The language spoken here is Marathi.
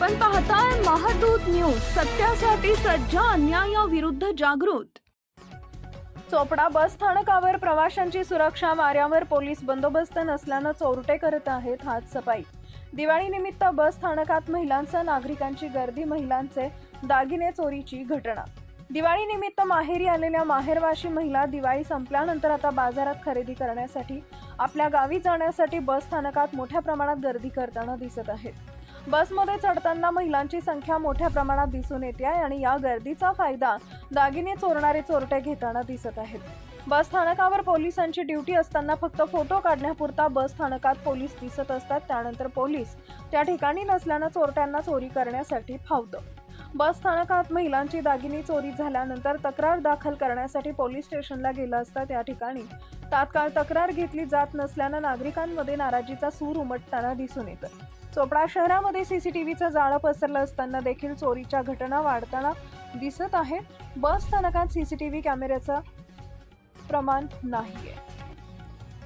आपण पाहताय महादूत न्यूज सत्यासाठी सज्ज अन्यायाविरुद्ध जागृत. चोपडा बस स्थानकावर प्रवाशांची सुरक्षा वाऱ्यावर पोलीस बंदोबस्त नसल्यानं चोरटे करत आहेत हात सफाई. दिवाळीनिमित्त बस स्थानकात महिलांसह नागरिकांची गर्दी महिलांचे दागिने चोरीची घटना. दिवाळीनिमित्त माहेरी आलेल्या माहेरवाशी महिला दिवाळी संपल्यानंतर आता बाजारात खरेदी करण्यासाठी आपल्या गावी जाण्यासाठी बस स्थानकात मोठ्या प्रमाणात गर्दी करताना दिसत आहेत. बसमध्ये चढताना महिलांची संख्या मोठ्या प्रमाणात दिसून येते आहे आणि या गर्दीचा फायदा दागिने चोरणारे चोरटे घेताना दिसत आहेत. बस स्थानकावर पोलिसांची ड्युटी असताना फक्त फोटो काढण्यापुरता बस स्थानकात पोलीस दिसत असतात. त्यानंतर पोलीस त्या ठिकाणी नसल्यानं चोरट्यांना चोरी करण्यासाठी फावतं. बस स्थानकात महिलांची दागिने चोरी झाल्यानंतर तक्रार दाखल करण्यासाठी पोलीस स्टेशनला गेलं असता त्या ठिकाणी. तात्काळ तक्रार घेतली जात नसल्यानं नागरिकांमध्ये नाराजीचा सूर उमटताना दिसून येतं. चोपडा शहरामध्ये सीसीटीव्हीचं जाळं पसरलं असताना देखील चोरीच्या घटना वाढताना दिसत आहे बस स्थानकात सीसीटीव्ही कॅमेऱ्याचं प्रमाण नाहीये.